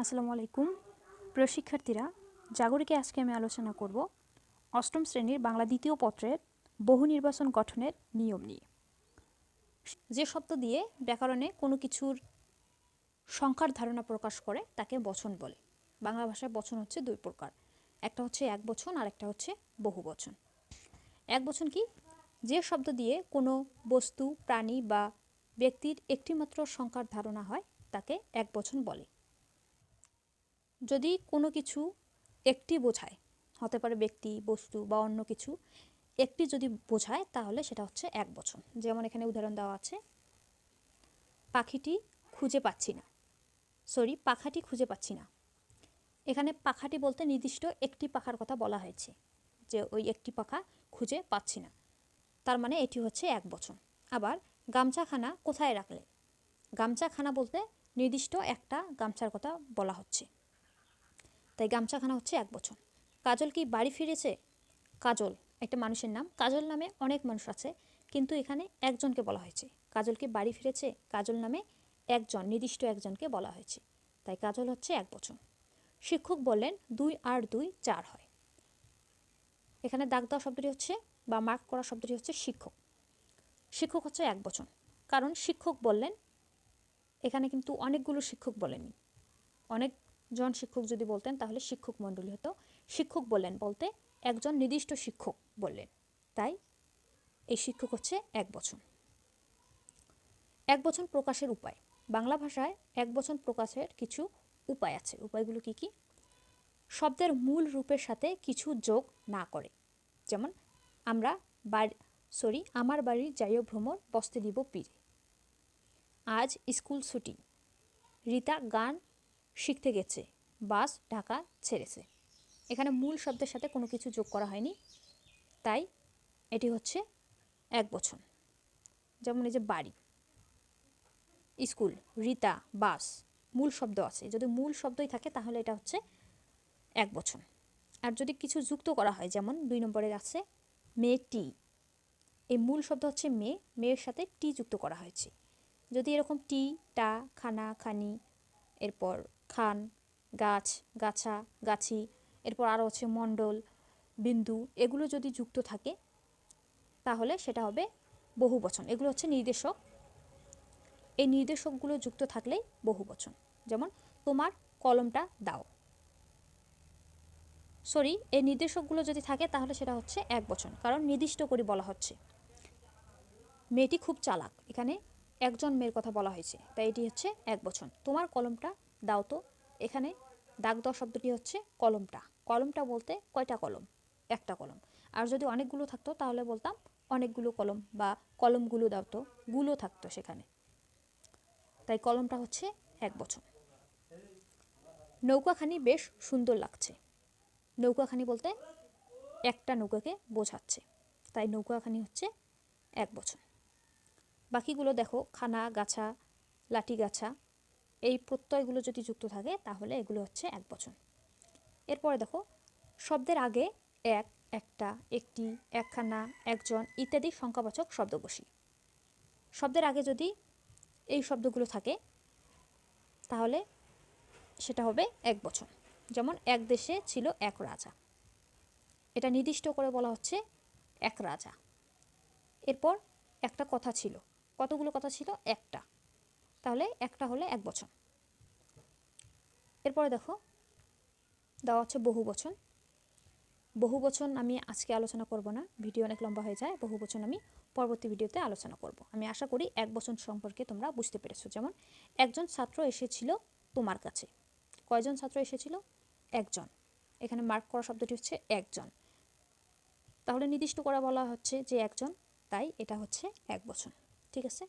আসসালামু আলাইকুম। প্রিয় শিক্ষার্থীরা, জাগরিকে আজকে আমি আলোচনা করব অষ্টম শ্রেণির বাংলা দ্বিতীয় পত্রের বহু নির্বাচন গঠনের নিয়ম নিয়ে। যে শব্দ দিয়ে ব্যাকরণে কোনো কিছুর সংখ্যার ধারণা প্রকাশ করে, তাকে বচন বলে। বাংলা ভাষায় বচন হচ্ছে দুই প্রকার, একটা হচ্ছে এক বচন, আর একটা হচ্ছে বহু বচন। এক বচন কি? যে শব্দ দিয়ে কোনো বস্তু, প্রাণী বা ব্যক্তির একটিমাত্র সংখ্যার ধারণা হয়, তাকে এক বচন বলে। যদি কোনো কিছু একটি বোঝায়, হতে পারে ব্যক্তি, বস্তু বা অন্য কিছু, একটি যদি বোঝায় তাহলে সেটা হচ্ছে এক বছর যেমন এখানে উদাহরণ দেওয়া আছে, পাখিটি খুঁজে পাচ্ছি না। সরি পাখাটি খুঁজে পাচ্ছি না। এখানে পাখাটি বলতে নির্দিষ্ট একটি পাখার কথা বলা হয়েছে, যে ওই একটি পাখা খুঁজে পাচ্ছি না। তার মানে এটি হচ্ছে এক বছর আবার গামছাখানা কোথায় রাখলে? গামছাখানা বলতে নির্দিষ্ট একটা গামছার কথা বলা হচ্ছে। তাই গামছাখানা হচ্ছে এক বছর। কাজল কি বাড়ি ফিরেছে? কাজল, একটা মানুষের নাম। কাজল নামে অনেক মানুষ আছে, কিন্তু এখানে একজনকে বলা হয়েছে। কাজল কি বাড়ি ফিরেছে? কাজল নামে একজন, নির্দিষ্ট একজনকে বলা হয়েছে। তাই কাজল হচ্ছে এক বছর। শিক্ষক বললেন, দুই আর দুই চার হয়। এখানে দাগ দেওয়া শব্দটি হচ্ছে বা মার্ক করা শব্দটি হচ্ছে শিক্ষক। শিক্ষক হচ্ছে এক বছর। কারণ শিক্ষক বললেন, এখানে কিন্তু অনেকগুলো শিক্ষক বলেনি অনেকজন শিক্ষক যদি বলতেন, তাহলে শিক্ষক মণ্ডলী হতো। শিক্ষক বললেন বলতে একজন নির্দিষ্ট শিক্ষক বললেন। তাই এই শিক্ষক হচ্ছে এক বছর এক বছর প্রকাশের উপায়। বাংলা ভাষায় এক বছর প্রকাশের কিছু উপায় আছে। উপায়গুলো কি কি? শব্দের মূল রূপের সাথে কিছু যোগ না করে। যেমন, আমরা বাড়ি সরি আমার বাড়ির যাইও ভ্রমণ বসতে দিব পীরে। আজ স্কুল ছুটি। রীতা গান শিখতে গেছে, বাস, ঢাকা ছেড়েছে। এখানে মূল শব্দের সাথে কোনো কিছু যোগ করা হয়নি, তাই এটি হচ্ছে এক বছর যেমন এই যে বাড়ি, স্কুল, রিতা, বাস, মূল শব্দ আছে। যদি মূল শব্দই থাকে, তাহলে এটা হচ্ছে এক বছর আর যদি কিছু যুক্ত করা হয়, যেমন দুই নম্বরে আছে মেয়েটি, এই মূল শব্দ হচ্ছে মেয়ে মেয়ের সাথে টি যুক্ত করা হয়েছে। যদি এরকম টি, টা, খানা, খানি এরপর খান, গাছ, গাছা, গাছি, এরপর আরও হচ্ছে মণ্ডল, বিন্দু, এগুলো যদি যুক্ত থাকে, তাহলে সেটা হবে বহু বচন এগুলো হচ্ছে নির্দেশক। এই নির্দেশকগুলো যুক্ত থাকলেই বহু বচন যেমন, তোমার কলমটা দাও। সরি, এই নির্দেশকগুলো যদি থাকে, তাহলে সেটা হচ্ছে এক বচন কারণ নির্দিষ্ট করে বলা হচ্ছে। মেয়েটি খুব চালাক। এখানে একজন মেয়ের কথা বলা হয়েছে, তাই এটি হচ্ছে এক বচন। তোমার কলমটা দাও তো। এখানে দাগ দেওয়া শব্দটি হচ্ছে কলমটা। কলমটা বলতে কয়টা কলম? একটা কলম। আর যদি অনেকগুলো থাকতো, তাহলে বলতাম অনেকগুলো কলম বা কলমগুলো দাও তো, গুলো থাকতো সেখানে। তাই কলমটা হচ্ছে এক বছর নৌকাখানি বেশ সুন্দর লাগছে। নৌকাখানি বলতে একটা নৌকাকে বোঝাচ্ছে। তাই নৌকাখানি হচ্ছে এক বছর বাকিগুলো দেখো, খানা, গাছা, লাঠি গাছা, এই প্রত্যয়গুলো যদি যুক্ত থাকে, তাহলে এগুলো হচ্ছে এক বচন। এরপরে দেখো, শব্দের আগে এক, একটা, একটি, একখানা, একজন ইত্যাদি সংখ্যাবাচক শব্দ বসি শব্দের আগে যদি এই শব্দগুলো থাকে, তাহলে সেটা হবে এক বছর যেমন, এক দেশে ছিল এক রাজা। এটা নির্দিষ্ট করে বলা হচ্ছে এক রাজা। এরপর একটা কথা ছিল কতগুলো কথা ছিল? একটা। তাহলে একটা হলে এক বছর। এরপরে দেখো, দেওয়া হচ্ছে বহু বচন। বহু বচন আমি আজকে আলোচনা করব না, ভিডিও অনেক লম্বা হয়ে যায়, বহু বচন আমি পরবর্তী ভিডিওতে আলোচনা করব। আমি আশা করি এক বচন সম্পর্কে তোমরা বুঝতে পেরেছ। যেমন, একজন ছাত্র এসেছিল তোমার কাছে। কয়জন ছাত্র এসেছিল? একজন। এখানে মার্ক করা শব্দটি হচ্ছে একজন। তাহলে নির্দিষ্ট করা বলা হচ্ছে যে একজন, তাই এটা হচ্ছে এক বছর ঠিক আছে?